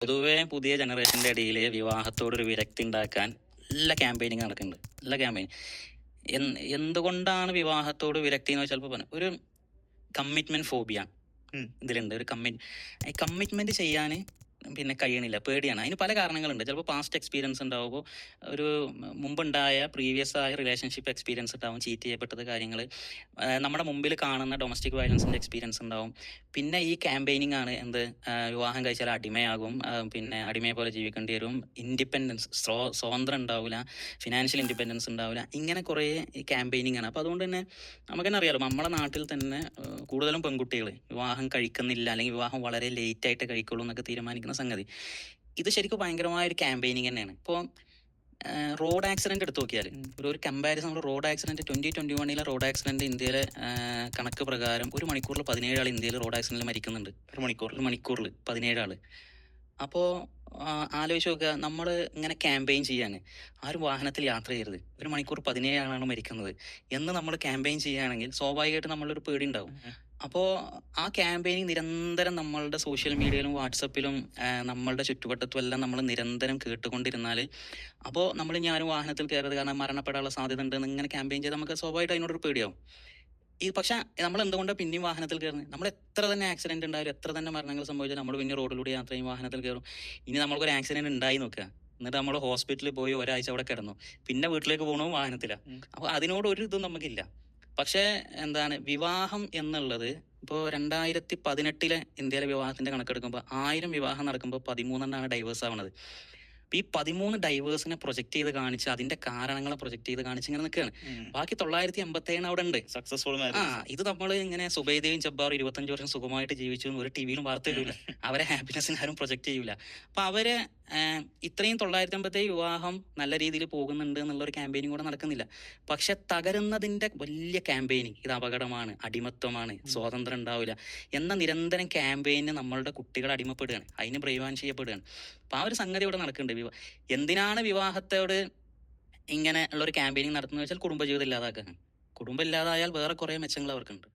പൊതുവെ പുതിയ ജനറേഷന്റെ ഇടയിൽ വിവാഹത്തോടൊരു വിരക്തി ഉണ്ടാക്കാൻ നല്ല ക്യാമ്പയിനിങ് നടക്കുന്നുണ്ട് നല്ല ക്യാമ്പയിൻ എന്തുകൊണ്ടാണ് വിവാഹത്തോട് വിരക്തി എന്ന് ചിലപ്പോൾ പറഞ്ഞു ഒരു കമ്മിറ്റ്മെന്റ് ഫോബിയ ഇതിലുണ്ട്. ഒരു കമ്മിറ്റ് കമ്മിറ്റ്മെന്റ് ചെയ്യാൻ പിന്നെ കഴിയണില്ല പേടിയാണ്. അതിന് പല കാരണങ്ങളുണ്ട്. ചിലപ്പോൾ പാസ്റ്റ് എക്സ്പീരിയൻസ് ഉണ്ടാവുമ്പോൾ ഒരു മുമ്പുണ്ടായ പ്രീവിയസ് ആയ റിലേഷൻഷിപ്പ് എക്സ്പീരിയൻസ് ഉണ്ടാവും ചീറ്റ് ചെയ്യപ്പെട്ടത് കാര്യങ്ങൾ നമ്മുടെ മുമ്പിൽ കാണുന്ന ഡൊമസ്റ്റിക് വയലൻസിന്റെ എക്സ്പീരിയൻസ് ഉണ്ടാവും. പിന്നെ ഈ ക്യാമ്പയിനിങ് ആണ് എന്ത്? വിവാഹം കഴിച്ചാൽ അടിമയാകും. പിന്നെ അടിമയെ പോലെ ജീവിക്കേണ്ടി വരും. ഇൻഡിപെൻഡൻസ് സ്വാതന്ത്ര്യം ഉണ്ടാവില്ല ഫിനാൻഷ്യൽ ഇൻഡിപെൻഡൻസ് ഉണ്ടാവില്ല ഇങ്ങനെ കുറേ ക്യാമ്പയിനിങ് ആണ്. അപ്പോൾ അതുകൊണ്ട് തന്നെ നമുക്ക് തന്നെ അറിയാലോ നമ്മുടെ നാട്ടിൽ തന്നെ കൂടുതലും പെൺകുട്ടികൾ വിവാഹം കഴിക്കുന്നില്ല. അല്ലെങ്കിൽ വിവാഹം വളരെ ലേറ്റായിട്ട് കഴിക്കുള്ളൂ എന്നൊക്കെ തീരുമാനിക്കുന്ന സംഗതി. ഇത് ശരിക്കും ഭയങ്കരമായ ഒരു ക്യാമ്പയിനിങ് തന്നെയാണ് ഇപ്പോൾ റോഡ് ആക്സിഡന്റ് എടുത്തു നോക്കിയാൽ ഒരു ഒരു കമ്പാരിസൺ നമ്മൾ റോഡ് ആക്സിഡന്റ് ട്വന്റി ട്വന്റി വണ്ണിലെ റോഡ് ആക്സിഡന്റ് ഇന്ത്യയിലെ കണക്ക് പ്രകാരം ഒരു മണിക്കൂറിൽ പതിനേഴ് ആൾ ഇന്ത്യയിൽ റോഡ് ആക്സിഡന്റിൽ മരിക്കുന്നുണ്ട്. ഒരു മണിക്കൂർ ഒരു മണിക്കൂറിൽ പതിനേഴ് ആൾ അപ്പോൾ ആലോചിച്ച് നോക്കുക നമ്മൾ ഇങ്ങനെ ക്യാമ്പയിൻ ചെയ്യാണ് ആരും വാഹനത്തിൽ യാത്ര ചെയ്യരുത്. ഒരു മണിക്കൂർ പതിനേഴ് ആളാണ് മരിക്കുന്നത്. എന്ന് നമ്മൾ ക്യാമ്പയിൻ ചെയ്യുകയാണെങ്കിൽ സ്വാഭാവികമായിട്ട് നമ്മളൊരു പേടി ഉണ്ടാവും. അപ്പോൾ ആ ക്യാമ്പയിനിങ് നിരന്തരം നമ്മളുടെ സോഷ്യൽ മീഡിയയിലും വാട്സപ്പിലും നമ്മളുടെ ചുറ്റുവട്ടത്തും എല്ലാം നമ്മൾ നിരന്തരം കേട്ടുകൊണ്ടിരുന്നാൽ അപ്പോൾ നമ്മൾ ഞാനും വാഹനത്തിൽ കയറരുത് കാരണം മരണപ്പെടാനുള്ള സാധ്യത ഉണ്ട് ഇങ്ങനെ ക്യാമ്പയിൻ ചെയ്ത് നമുക്ക് സ്വാഭാവികമായിട്ട് അതിനോടൊരു പേടിയാവും. ഈ പക്ഷെ നമ്മൾ എന്തുകൊണ്ടാണ് പിന്നെയും വാഹനത്തിൽ കയറുന്നത്? നമ്മൾ എത്ര തന്നെ ആക്സിഡന്റ് ഉണ്ടായാലും എത്ര തന്നെ മരണങ്ങൾ സംഭവിച്ചാലും നമ്മൾ പിന്നെ റോഡിലൂടെ യാത്ര ചെയ്യും വാഹനത്തിൽ കയറും. ഇനി നമ്മൾക്കൊരു ആക്സിഡന്റ് ഉണ്ടായി നോക്കുക. എന്നിട്ട് നമ്മൾ ഹോസ്പിറ്റലിൽ പോയി ഒരാഴ്ച അവിടെ കിടന്നു. പിന്നെ വീട്ടിലേക്ക് പോകണോ? വാഹനത്തിലാണ്. അപ്പോൾ അതിനോട് ഒരു ഇതും നമുക്കില്ല. പക്ഷേ എന്താണ് വിവാഹം എന്നുള്ളത് ഇപ്പോൾ രണ്ടായിരത്തി പതിനെട്ടിലെ ഇന്ത്യയിലെ വിവാഹത്തിന്റെ കണക്കെടുക്കുമ്പോൾ ആയിരം വിവാഹം നടക്കുമ്പോൾ പതിമൂന്നെണ്ണാണ് ഡൈവേഴ്സ് ആവുന്നത് ഈ പതിമൂന്ന് ഡൈവേഴ്സിനെ പ്രൊജക്ട് ചെയ്ത് കാണിച്ച് അതിന്റെ കാരണങ്ങളെ പ്രൊജക്ട് ചെയ്ത് കാണിച്ച് ഇങ്ങനെ നിൽക്കുകയാണ് ബാക്കി തൊള്ളായിരത്തി എൺപത്തി ഏഴ് അവിടെ ഉണ്ട്. സക്സസ്ഫുൾ ആ ഇത് നമ്മൾ ഇങ്ങനെ സുബൈദയും ജബ്ബാറും ഇരുപത്തഞ്ച് വർഷം സുഖമായിട്ട് ജീവിച്ചു ഒരു ടിവിയിലും വാർത്ത വരില്ല അവരെ ഹാപ്പിനെസ്സിന് ആരും പ്രൊജക്ട് ചെയ്യൂല. അപ്പൊ അവർ ഇത്രയും തൊള്ളായിരത്തി അമ്പത്തെ വിവാഹം നല്ല രീതിയിൽ പോകുന്നുണ്ട് എന്നുള്ളൊരു ക്യാമ്പയിനും കൂടെ നടക്കുന്നില്ല. പക്ഷെ തകരുന്നതിന്റെ വലിയ ക്യാമ്പയിനിങ് ഇത് അപകടമാണ് അടിമത്വമാണ് സ്വാതന്ത്ര്യം ഉണ്ടാവില്ല എന്ന നിരന്തരം ക്യാമ്പയിന് നമ്മളുടെ കുട്ടികൾ അടിമപ്പെടുകയാണ് അതിന് ബ്രൈവാൻ ചെയ്യപ്പെടുകയാണ്. അപ്പം ആ ഒരു സംഗതി ഇവിടെ നടക്കുന്നുണ്ട്. വിവാ എന്തിനാണ് വിവാഹത്തോട് ഇങ്ങനെ ഉള്ളൊരു ക്യാമ്പയിനിങ് നടത്തുന്നത് വെച്ചാൽ കുടുംബജീവിതം ഇല്ലാതാക്കാൻ കുടുംബം ഇല്ലാതായാൽ വേറെ കുറേ മെച്ചങ്ങൾ അവർക്കുണ്ട്.